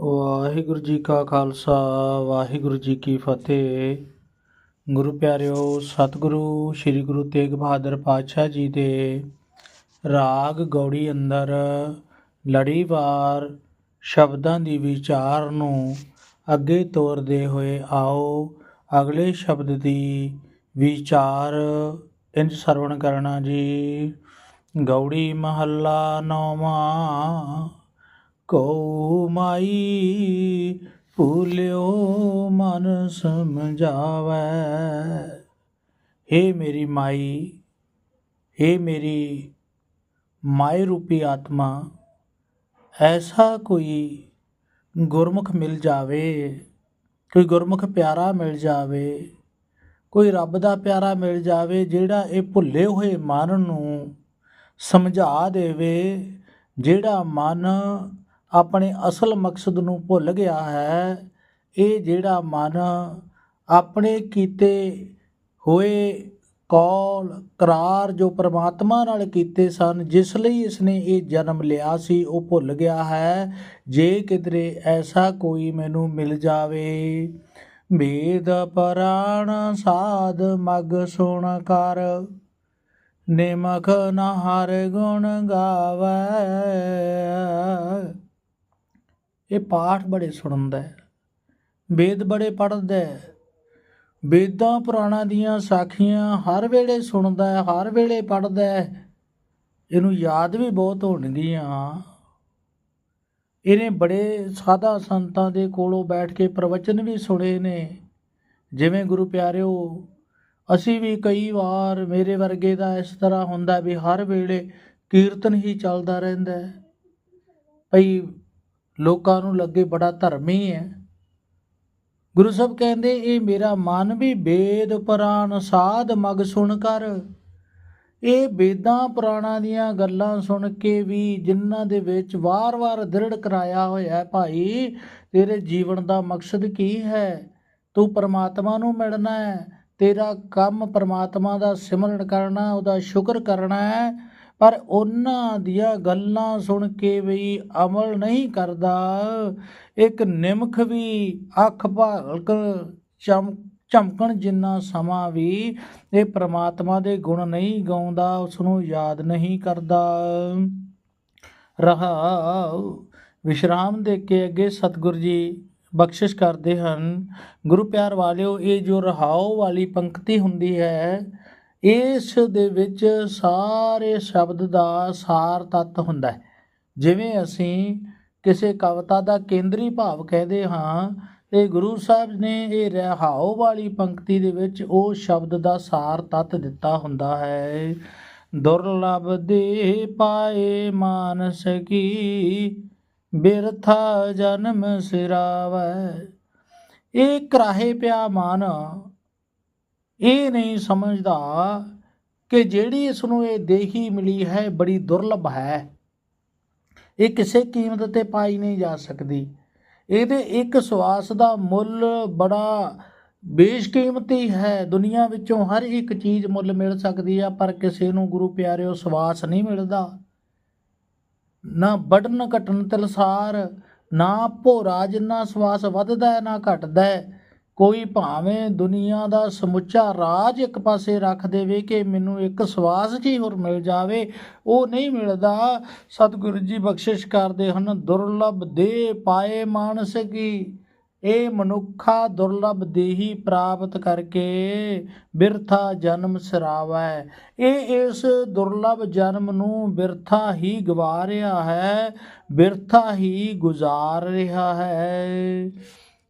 ਵਾਹਿਗੁਰੂ ਜੀ ਕਾ ਖਾਲਸਾ, ਵਾਹਿਗੁਰੂ ਜੀ ਕੀ ਫਤਿਹ। ਗੁਰੂ ਪਿਆਰਿਓ, ਸਤਿਗੁਰੂ, ਸ੍ਰੀ ਗੁਰੂ ਤੇਗ ਬਹਾਦਰ ਪਾਤਸ਼ਾਹ ਜੀ ਦੇ ਰਾਗ ਗੌੜੀ ਅੰਦਰ ਲੜੀਵਾਰ ਸ਼ਬਦਾਂ ਦੀ ਵਿਚਾਰ ਨੂੰ ਅੱਗੇ ਤੋਰਦੇ ਹੋਏ ਆਓ, ਅਗਲੇ ਸ਼ਬਦ ਦੀ ਵਿਚਾਰ ਇੰਜ ਸਰਵਣ ਕਰਨਾ ਜੀ। ਗੌੜੀ ਮਹੱਲਾ ਨੌਵਾਂ ਕਉ ਮਾਈ ਭੂਲਿਓ ਮਨ ਸਮਝਾਵੈ। ਹੇ ਮੇਰੀ ਮਾਈ, ਹੇ ਮੇਰੀ ਮਾਈ ਰੂਪੀ ਆਤਮਾ, ਐਸਾ ਕੋਈ ਗੁਰਮੁਖ ਮਿਲ ਜਾਵੇ, ਕੋਈ ਗੁਰਮੁਖ ਪਿਆਰਾ ਮਿਲ ਜਾਵੇ, ਕੋਈ ਰੱਬ ਦਾ ਪਿਆਰਾ ਮਿਲ ਜਾਵੇ, ਜਿਹੜਾ ਇਹ ਭੁੱਲੇ ਹੋਏ ਮਨ ਨੂੰ ਸਮਝਾ ਦੇਵੇ, ਜਿਹੜਾ ਮਨ ਆਪਣੇ ਅਸਲ ਮਕਸਦ ਨੂੰ ਭੁੱਲ ਗਿਆ ਹੈ। ਇਹ ਜਿਹੜਾ ਮਨ ਆਪਣੇ ਕੀਤੇ ਹੋਏ ਕੌਲ, ਕਰਾਰ ਜੋ ਪ੍ਰਮਾਤਮਾ ਨਾਲ ਕੀਤੇ ਸਨ, ਜਿਸ ਲਈ ਇਸਨੇ ਇਹ ਜਨਮ ਲਿਆ ਸੀ, ਉਹ ਭੁੱਲ ਗਿਆ ਹੈ। ਜੇ ਕਿਧਰੇ ਐਸਾ ਕੋਈ ਮੈਨੂੰ ਮਿਲ ਜਾਵੇ। ਵੇਦ ਪਰਾਣ ਸਾਧ ਮਗ ਸੁਣ ਕਰ, ਨਿਮਖ ਨਾ ਹਰ ਗੁਣ ਗਾਵੇ। ਇਹ ਪਾਠ ਬੜੇ ਸੁਣਦਾ ਹੈ, ਵੇਦ ਬੜੇ ਪੜ੍ਹਦਾ ਹੈ। ਵੇਦਾਂ ਪੁਰਾਣਾਂ ਦੀਆਂ ਸਾਖੀਆਂ ਹਰ ਵੇਲੇ ਸੁਣਦਾ ਹੈ, ਹਰ ਵੇਲੇ ਪੜ੍ਹਦਾ ਹੈ। ਇਹਨੂੰ ਯਾਦ ਵੀ ਬਹੁਤ ਹੋਣਗੀਆਂ। ਇਹਨੇ ਬੜੇ ਸਾਧਾ ਸੰਤਾਂ ਦੇ ਕੋਲੋਂ ਬੈਠ ਕੇ ਪ੍ਰਵਚਨ ਵੀ ਸੁਣੇ ਨੇ। ਜਿਵੇਂ ਗੁਰੂ ਪਿਆਰਿਓ, ਅਸੀਂ ਵੀ ਕਈ ਵਾਰ ਮੇਰੇ ਵਰਗੇ ਦਾ ਇਸ ਤਰ੍ਹਾਂ ਹੁੰਦਾ ਵੀ ਹਰ ਵੇਲੇ ਕੀਰਤਨ ਹੀ ਚੱਲਦਾ ਰਹਿੰਦਾ ਹੈ। ਭਈ ਲੋਕਾਂ ਨੂੰ ਲੱਗੇ ਬੜਾ ਧਰਮੀ ਹੈ ਗੁਰੂ ਸਾਹਿਬ ਕਹਿੰਦੇ, ਇਹ ਮੇਰਾ ਮਨ ਵੀ ਵੇਦ ਪੁਰਾਣ ਸਾਧ ਮਗ ਸੁਣ ਕਰ। ਇਹ ਵੇਦਾਂ ਪੁਰਾਣਾਂ ਦੀਆਂ ਗੱਲਾਂ ਸੁਣ ਕੇ ਵੀ ਜਿਨ੍ਹਾਂ ਦੇ ਵਿੱਚ ਵਾਰ-ਵਾਰ ਦ੍ਰਿੜ ਕਰਾਇਆ ਹੋਇਆ ਭਾਈ, ਤੇਰੇ ਜੀਵਨ ਦਾ ਮਕਸਦ ਕੀ ਹੈ? ਤੂੰ ਪਰਮਾਤਮਾ ਨੂੰ ਮਿਲਣਾ ਹੈ, ਤੇਰਾ ਕੰਮ ਪਰਮਾਤਮਾ ਦਾ ਸਿਮਰਨ ਕਰਨਾ, ਉਹਦਾ ਸ਼ੁਕਰ ਕਰਨਾ ਹੈ। ਪਰ ਉਹਨਾਂ ਦੀਆਂ ਗੱਲਾਂ ਸੁਣ ਕੇ ਵੀ ਅਮਲ ਨਹੀਂ ਕਰਦਾ। ਇੱਕ ਨਿਮਖ ਵੀ ਅੱਖ ਭਾਲਕ ਚਮ ਝਮਕਣ ਜਿੰਨਾ ਸਮਾਂ ਵੀ ਇਹ ਪ੍ਰਮਾਤਮਾ ਦੇ ਗੁਣ ਨਹੀਂ ਗਾਉਂਦਾ ਉਸ ਨੂੰ ਯਾਦ ਨਹੀਂ ਕਰਦਾ। ਰਹਾ, ਵਿਸ਼ਰਾਮ ਦੇ ਕੇ ਅੱਗੇ ਸਤਿਗੁਰ ਜੀ ਬਖਸ਼ਿਸ਼ ਕਰਦੇ ਹਨ। ਗੁਰੂ ਪਿਆਰ ਵਾਲਿਓ, ਇਹ ਜੋ ਰਹਾਉ ਵਾਲੀ ਪੰਕਤੀ ਹੁੰਦੀ ਹੈ ਇਸ ਦੇ ਵਿੱਚ ਸਾਰੇ ਸ਼ਬਦ ਦਾ ਸਾਰ ਤੱਤ ਹੁੰਦਾ ਹੈ। ਜਿਵੇਂ ਅਸੀਂ ਕਿਸੇ ਕਵਿਤਾ ਦਾ ਕੇਂਦਰੀ ਭਾਵ ਕਹਿੰਦੇ ਹਾਂ, ਤੇ ਗੁਰੂ ਸਾਹਿਬ ਨੇ ਇਹ ਰਹਾਉ ਵਾਲੀ ਪੰਕਤੀ ਦੇ ਵਿੱਚ ਉਹ ਸ਼ਬਦ ਦਾ ਸਾਰ ਤੱਤ ਦਿੱਤਾ ਹੁੰਦਾ ਹੈ। ਦੁਰਲਭ ਦੇ ਪਾਏ ਮਾਨਸ ਕੀ ਬਿਰਥਾ ਜਨਮ ਸਿਰਾਵੈ। ਇਹ ਕਰਾਹੇ ਪਿਆ ਮਨ ਇਹ ਨਹੀਂ ਸਮਝਦਾ ਕਿ ਜਿਹੜੀ ਇਸ ਨੂੰ ਇਹ ਦੇਹੀ ਮਿਲੀ ਹੈ, ਬੜੀ ਦੁਰਲਭ ਹੈ। ਇਹ ਕਿਸੇ ਕੀਮਤ ਤੇ ਪਾਈ ਨਹੀਂ ਜਾ ਸਕਦੀ। ਇਹਦੇ ਇੱਕ ਸਵਾਸ ਦਾ ਮੁੱਲ ਬੜਾ ਬੇਸ਼ਕੀਮਤੀ ਹੈ। ਦੁਨੀਆ ਵਿੱਚੋਂ ਹਰ ਇੱਕ ਚੀਜ਼ ਮੁੱਲ ਮਿਲ ਸਕਦੀ ਆ, ਪਰ ਕਿਸੇ ਨੂੰ ਗੁਰੂ ਪਿਆਰਿਓ ਸਵਾਸ ਨਹੀਂ ਮਿਲਦਾ। ਨਾ ਬੜਨ ਘਟਨ ਤਿਲਸਾਰ, ਨਾ ਭੋਰਾ ਜਿੰਨਾ ਸਵਾਸ ਵੱਧਦਾ ਹੈ, ਨਾ ਘਟਦਾ ਹੈ। ਕੋਈ ਭਾਵੇਂ ਦੁਨੀਆ ਦਾ ਸਮੁੱਚਾ ਰਾਜ ਇੱਕ ਪਾਸੇ ਰੱਖ ਦੇਵੇ ਕਿ ਮੈਨੂੰ ਇੱਕ ਸਵਾਸ ਜੀ ਹੋਰ ਮਿਲ ਜਾਵੇ, ਉਹ ਨਹੀਂ ਮਿਲਦਾ। ਸਤਿਗੁਰੂ ਜੀ ਬਖਸ਼ਿਸ਼ ਕਰਦੇ ਹਨ, ਦੁਰਲਭ ਦੇ ਪਾਏ ਮਾਨਸ ਕੀ, ਇਹ ਮਨੁੱਖਾ ਦੁਰਲਭ ਦੇਹੀ ਪ੍ਰਾਪਤ ਕਰਕੇ ਬਿਰਥਾ ਜਨਮ ਸਿਰਾਵੈ। ਇਹ ਇਸ ਦੁਰਲਭ ਜਨਮ ਨੂੰ ਬਿਰਥਾ ਹੀ ਗਵਾ ਰਿਹਾ ਹੈ, ਬਿਰਥਾ ਹੀ ਗੁਜ਼ਾਰ ਰਿਹਾ ਹੈ।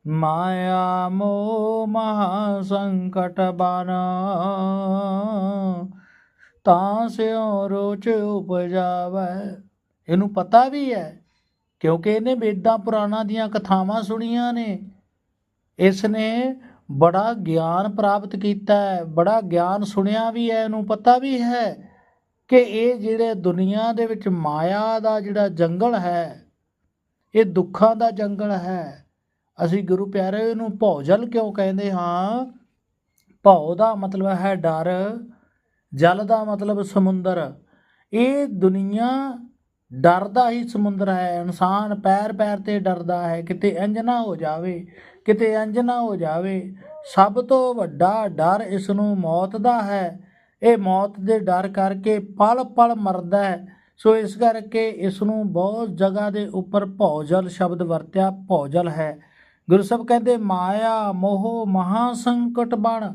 ਮਾਇਆ ਮੋਹ ਮਹਾ ਸੰਕਟ ਬਾਨਾ ਤਾਂ ਸਿਉ ਰੋਚ ਉਪਜਾਵੈ। ਇਹਨੂੰ ਪਤਾ ਵੀ ਹੈ, ਕਿਉਂਕਿ ਇਹਨੇ ਵੇਦਾਂ ਪੁਰਾਣਾਂ ਦੀਆਂ ਕਥਾਵਾਂ ਸੁਣੀਆਂ ਨੇ। ਇਸ ਨੇ ਬੜਾ ਗਿਆਨ ਪ੍ਰਾਪਤ ਕੀਤਾ ਹੈ, ਬੜਾ ਗਿਆਨ ਸੁਣਿਆ ਵੀ ਹੈ, ਇਹਨੂੰ ਪਤਾ ਵੀ ਹੈ ਕਿ ਇਹ ਜਿਹੜੇ ਦੁਨੀਆ ਦੇ ਵਿੱਚ ਮਾਇਆ ਦਾ ਜਿਹੜਾ ਜੰਗਲ ਹੈ, ਇਹ ਦੁੱਖਾਂ ਦਾ ਜੰਗਲ ਹੈ। ਅਸੀਂ ਗੁਰੂ ਪਿਆਰੇ ਨੂੰ ਭੌਜਲ ਕਿਉਂ ਕਹਿੰਦੇ ਹਾਂ? ਭੌ ਦਾ ਮਤਲਬ ਹੈ ਡਰ, ਜਲ ਦਾ ਮਤਲਬ ਸਮੁੰਦਰ। ਇਹ ਦੁਨੀਆ ਡਰ ਦਾ ਹੀ ਸਮੁੰਦਰ ਹੈ। ਇਨਸਾਨ ਪੈਰ ਪੈਰ ਤੇ ਡਰਦਾ ਹੈ। ਕਿਤੇ ਇੰਜ ਨਾ ਹੋ ਜਾਵੇ, ਕਿਤੇ ਇੰਜ ਨਾ ਹੋ ਜਾਵੇ, ਸਭ ਤੋਂ ਵੱਡਾ ਡਰ ਇਸ ਨੂੰ ਮੌਤ ਦਾ ਹੈ। ਇਹ ਮੌਤ ਦੇ ਡਰ ਕਰਕੇ ਪਲ ਪਲ ਮਰਦਾ ਹੈ। ਸੋ ਇਸ ਕਰਕੇ ਇਸ ਨੂੰ ਬਹੁਤ ਜਗ੍ਹਾ ਦੇ ਉੱਪਰ ਭੌਜਲ ਸ਼ਬਦ ਵਰਤਿਆ ਭੌਜਲ ਹੈ। ਗੁਰੂ ਸਾਹਿਬ ਕਹਿੰਦੇ, ਮਾਇਆ ਮੋਹ ਮਹਾ ਸੰਕਟ ਬਣ।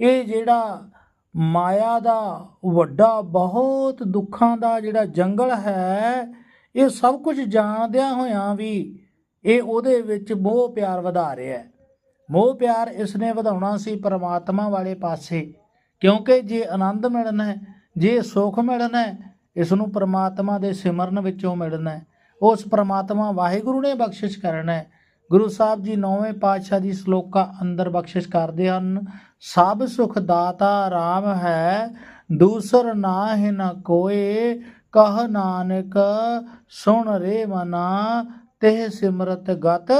ਇਹ ਜਿਹੜਾ ਮਾਇਆ ਦਾ ਵੱਡਾ ਬਹੁਤ ਦੁੱਖਾਂ ਦਾ ਜਿਹੜਾ ਜੰਗਲ ਹੈ, ਇਹ ਸਭ ਕੁਝ ਜਾਣਦਿਆਂ ਹੋਇਆਂ ਵੀ ਇਹ ਉਹਦੇ ਵਿੱਚ ਮੋਹ ਪਿਆਰ ਵਧਾ ਰਿਹਾ ਹੈ। ਮੋਹ ਪਿਆਰ ਇਸਨੇ ਵਧਾਉਣਾ ਸੀ ਪਰਮਾਤਮਾ ਵਾਲੇ ਪਾਸੇ, ਕਿਉਂਕਿ ਜੇ ਆਨੰਦ ਮਿਲਣਾ ਹੈ, ਜੇ ਸੁੱਖ ਮਿਲਣਾ ਹੈ, ਇਸ ਨੂੰ ਪਰਮਾਤਮਾ ਦੇ ਸਿਮਰਨ ਵਿੱਚੋਂ ਮਿਲਣਾ ਹੈ। ਉਸ ਪਰਮਾਤਮਾ ਵਾਹਿਗੁਰੂ ਨੇ ਬਖਸ਼ਿਸ਼ ਕਰਨਾ ਹੈ। ਗੁਰੂ ਸਾਹਿਬ ਜੀ ਨੌਵੇਂ ਪਾਤਸ਼ਾਹ ਦੀ ਸਲੋਕਾਂ ਅੰਦਰ ਬਖਸ਼ਿਸ਼ ਕਰਦੇ ਹਨ, ਸਭ ਸੁਖ ਦਾਤਾ RAM ਹੈ, ਦੂਸਰ ਨਾਹਿ ਨ ਕੋਏ, ਕਹ ਨਾਨਕ ਸੁਣ ਰੇ ਮਨਾ ਤੇ ਸਿਮਰਤ ਗਤ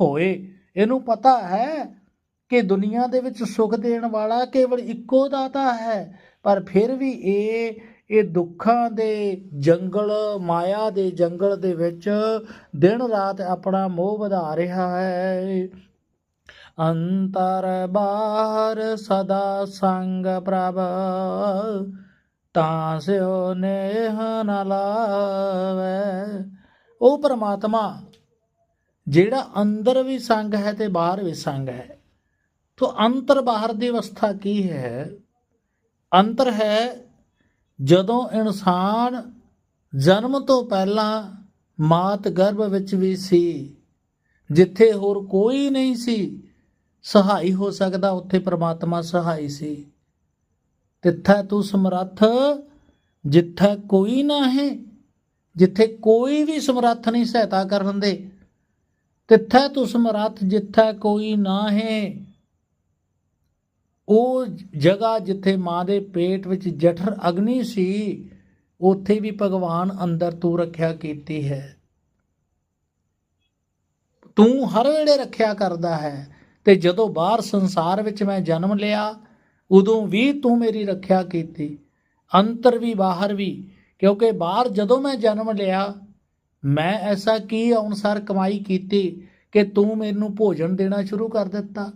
ਹੋਏ। ਇਹਨੂੰ ਪਤਾ ਹੈ ਕਿ ਦੁਨੀਆ ਦੇ ਵਿੱਚ ਸੁਖ ਦੇਣ ਵਾਲਾ ਕੇਵਲ ਇੱਕੋ ਦਾਤਾ ਹੈ, ਪਰ ਫਿਰ ਵੀ ਇਹ ਇਹ ਦੁੱਖਾਂ ਦੇ ਜੰਗਲ, ਮਾਇਆ ਦੇ ਜੰਗਲ ਦੇ ਵਿੱਚ ਦਿਨ ਰਾਤ ਆਪਣਾ ਮੋਹ ਵਧਾ ਰਿਹਾ ਹੈ। ਅੰਤਰ ਬਾਹਰ ਸਦਾ ਸੰਗ ਪ੍ਰਭ, ਤਾਂ ਸਿਓ ਨੇਹ ਨ ਲਾਵੇ। ਉਹ ਪ੍ਰਮਾਤਮਾ, ਜਿਹੜਾ ਅੰਦਰ ਵੀ ਸੰਗ ਹੈ ਤੇ ਬਾਹਰ ਵੀ ਸੰਗ ਹੈ। ਤੋ ਅੰਤਰ ਬਾਹਰ ਦੀ ਅਵਸਥਾ ਕੀ ਹੈ? ਅੰਤਰ ਹੈ ਜਦੋਂ ਇਨਸਾਨ ਜਨਮ ਤੋਂ ਪਹਿਲਾਂ ਮਾਤ ਗਰਭ ਵਿੱਚ ਵੀ ਸੀ, ਜਿੱਥੇ ਹੋਰ ਕੋਈ ਨਹੀਂ ਸੀ, ਸਹਾਈ ਹੋ ਸਕਦਾ ਉੱਥੇ ਪ੍ਰਮਾਤਮਾ ਸਹਾਈ ਸੀ। ਤਿੱਥੈ ਤੂੰ ਸਮਰੱਥ, ਜਿੱਥੇ ਕੋਈ ਨਾ ਹੈ ਜਿੱਥੇ ਕੋਈ ਵੀ ਸਮਰੱਥ ਨਹੀਂ ਸਹਾਇਤਾ ਕਰਨ ਦੇ। ਤਿੱਥੈ ਤੂੰ ਸਮਰੱਥ, ਜਿੱਥੇ ਕੋਈ ਨਾ ਹੈ ਉਹ ਜਗ੍ਹਾ ਜਿੱਥੇ ਮਾਂ ਦੇ ਪੇਟ ਵਿੱਚ ਜਠਰ ਅਗਨੀ ਸੀ, ਉੱਥੇ ਵੀ ਭਗਵਾਨ ਅੰਦਰ ਤੂੰ ਰੱਖਿਆ ਕੀਤੀ ਹੈ। ਤੂੰ ਹਰ ਵੇਲੇ ਰੱਖਿਆ ਕਰਦਾ ਹੈ ਤੇ ਜਦੋਂ ਬਾਹਰ ਸੰਸਾਰ ਵਿੱਚ ਮੈਂ ਜਨਮ ਲਿਆ, ਉਦੋਂ ਵੀ ਤੂੰ ਮੇਰੀ ਰੱਖਿਆ ਕੀਤੀ। ਅੰਤਰ ਵੀ, ਬਾਹਰ ਵੀ, ਕਿਉਂਕਿ ਬਾਹਰ ਜਦੋਂ ਮੈਂ ਜਨਮ ਲਿਆ, ਮੈਂ ਐਸਾ ਕੀ ਅਨੁਸਾਰ ਕਮਾਈ ਕੀਤੀ ਕਿ ਤੂੰ ਮੈਨੂੰ ਭੋਜਨ ਦੇਣਾ ਸ਼ੁਰੂ ਕਰ ਦਿੱਤਾ?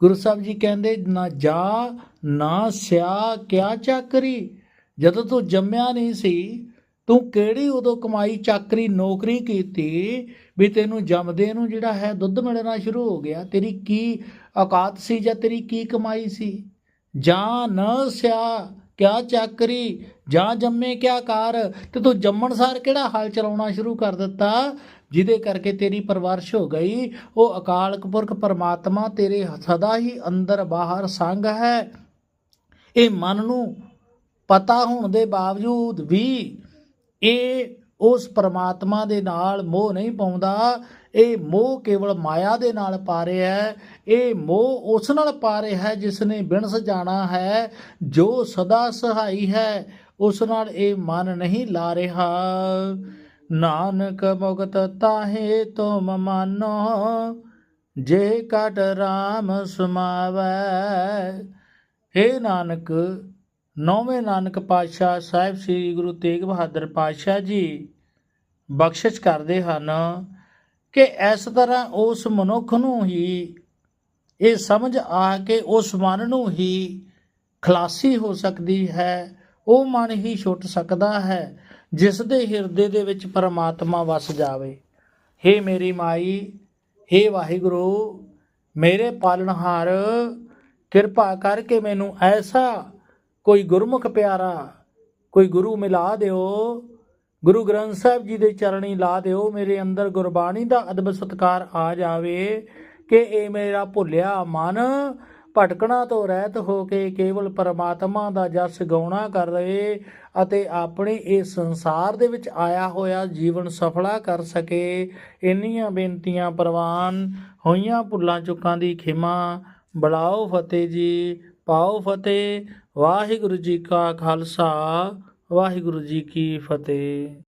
ਗੁਰੂ ਸਾਹਿਬ ਜੀ ਕਹਿੰਦੇ, ਨਾ ਜਾ, ਨਾ ਸਿਆ, ਕਿਆ ਚਾਕਰੀ? ਜਦੋਂ ਤੂੰ ਜੰਮਿਆ ਨਹੀਂ ਸੀ, ਤੂੰ ਕਿਹੜੀ ਉਦੋਂ ਕਮਾਈ, ਚਾਕਰੀ, ਨੌਕਰੀ ਕੀਤੀ ਵੀ ਤੈਨੂੰ ਜੰਮਦੇ ਨੂੰ ਜਿਹੜਾ ਹੈ ਦੁੱਧ ਮਿਲਣਾ ਸ਼ੁਰੂ ਹੋ ਗਿਆ? ਤੇਰੀ ਕੀ ਔਕਾਤ ਸੀ ਜਾਂ ਤੇਰੀ ਕੀ ਕਮਾਈ ਸੀ? ਜਾਂ, ਨਾ ਸਿਆ ਕਿਆ ਚਾਕਰੀ ਜਾਂ ਜੰਮੇ ਕਿਆ ਕਾਰ? ਤੇ ਤੂੰ ਜੰਮਣ ਸਾਰ ਕਿਹੜਾ ਹਾਲ ਚਲਾਉਣਾ ਸ਼ੁਰੂ ਕਰ ਦਿੱਤਾ? ਜਿਹਦੇ ਕਰਕੇ ਤੇਰੀ ਪਰਵਰਸ਼ ਹੋ ਗਈ। ਉਹ ਅਕਾਲ ਪੁਰਖ ਪਰਮਾਤਮਾ ਤੇਰੇ ਸਦਾ ਹੀ ਅੰਦਰ ਬਾਹਰ ਸੰਗ ਹੈ। ਇਹ ਮਨ ਨੂੰ ਪਤਾ ਹੋਣ ਦੇ ਬਾਵਜੂਦ ਵੀ ਇਹ ਉਸ ਪਰਮਾਤਮਾ ਦੇ ਨਾਲ ਮੋਹ ਨਹੀਂ ਪਾਉਂਦਾ। ਇਹ ਮੋਹ ਕੇਵਲ ਮਾਇਆ ਦੇ ਨਾਲ ਪਾ ਰਿਹਾ ਹੈ। ਇਹ ਮੋਹ ਉਸ ਨਾਲ ਪਾ ਰਿਹਾ ਹੈ ਜਿਸ ਨੇ ਬਿਨਸ ਜਾਣਾ ਹੈ, ਜੋ ਸਦਾ ਸਹਾਈ ਹੈ। ਉਸ ਨਾਲ ਇਹ ਮਨ ਨਹੀਂ ਲਾ ਰਿਹਾ। ਨਾਨਕ ਮੁਕਤ ਤਾਹੇ ਤੁਮ ਮਾਨੋ, ਜੇ ਕਟ RAM ਸਮਾਵੈ। ਹੇ ਨਾਨਕ, ਨੌਵੇਂ ਨਾਨਕ ਪਾਤਸ਼ਾਹ ਸਾਹਿਬ ਸ੍ਰੀ ਗੁਰੂ ਤੇਗ ਬਹਾਦਰ ਪਾਤਸ਼ਾਹ ਜੀ, ਬਖਸ਼ਿਸ਼ ਕਰਦੇ ਹਨ। ਕਿ ਇਸ ਤਰ੍ਹਾਂ ਉਸ ਮਨੁੱਖ ਨੂੰ ਹੀ ਇਹ ਸਮਝ ਆ ਕੇ ਉਸ ਮਨ ਨੂੰ ਹੀ ਖਲਾਸੀ ਹੋ ਸਕਦੀ ਹੈ, ਉਹ ਮਨ ਹੀ ਛੁੱਟ ਸਕਦਾ ਹੈ, ਜਿਸ ਦੇ ਹਿਰਦੇ ਦੇ ਵਿੱਚ ਪਰਮਾਤਮਾ ਵਸ ਜਾਵੇ। ਹੇ ਮੇਰੀ ਮਾਈ, ਹੇ ਵਾਹਿਗੁਰੂ, ਮੇਰੇ ਪਾਲਣਹਾਰ, ਕਿਰਪਾ ਕਰਕੇ ਮੈਨੂੰ ਐਸਾ ਕੋਈ ਗੁਰਮੁਖ ਪਿਆਰਾ, ਕੋਈ ਗੁਰੂ ਮਿਲਾ ਦਿਓ ਗੁਰੂ ਗ੍ਰੰਥ ਸਾਹਿਬ ਜੀ ਦੇ ਚਰਣੀ ਲਾ ਦਿਓ, ਮੇਰੇ ਅੰਦਰ ਗੁਰਬਾਣੀ ਦਾ ਅਦਬ ਸਤਕਾਰ ਆ ਜਾਵੇ, ਕਿ ਇਹ ਮੇਰਾ ਭੁੱਲਿਆ ਮਨ, ਭਟਕਣਾ ਤੋਂ ਰਹਿਤ ਹੋ ਕੇ ਕੇਵਲ ਪਰਮਾਤਮਾ ਦਾ ਜਸ ਗਾਉਣਾ ਕਰ ਰਹੇ ਅਤੇ ਆਪਣੇ ਇਸ ਸੰਸਾਰ ਦੇ ਵਿੱਚ ਆਇਆ ਹੋਇਆ ਜੀਵਨ ਸਫਲਾ ਕਰ ਸਕੇ। ਇੰਨੀਆਂ ਬੇਨਤੀਆਂ ਪ੍ਰਵਾਨ, ਹੋਈਆਂ ਭੁੱਲਾਂ ਚੁੱਕਾਂ ਦੀ ਖਿਮਾ, ਬਲਾਓ ਫਤਿਹ ਜੀ, ਪਾਓ ਫਤਿਹ, ਵਾਹਿਗੁਰੂ ਜੀ ਕਾ ਖਾਲਸਾ। ਵਾਹਿਗੁਰੂ ਜੀ ਕੀ ਫਤਿਹ।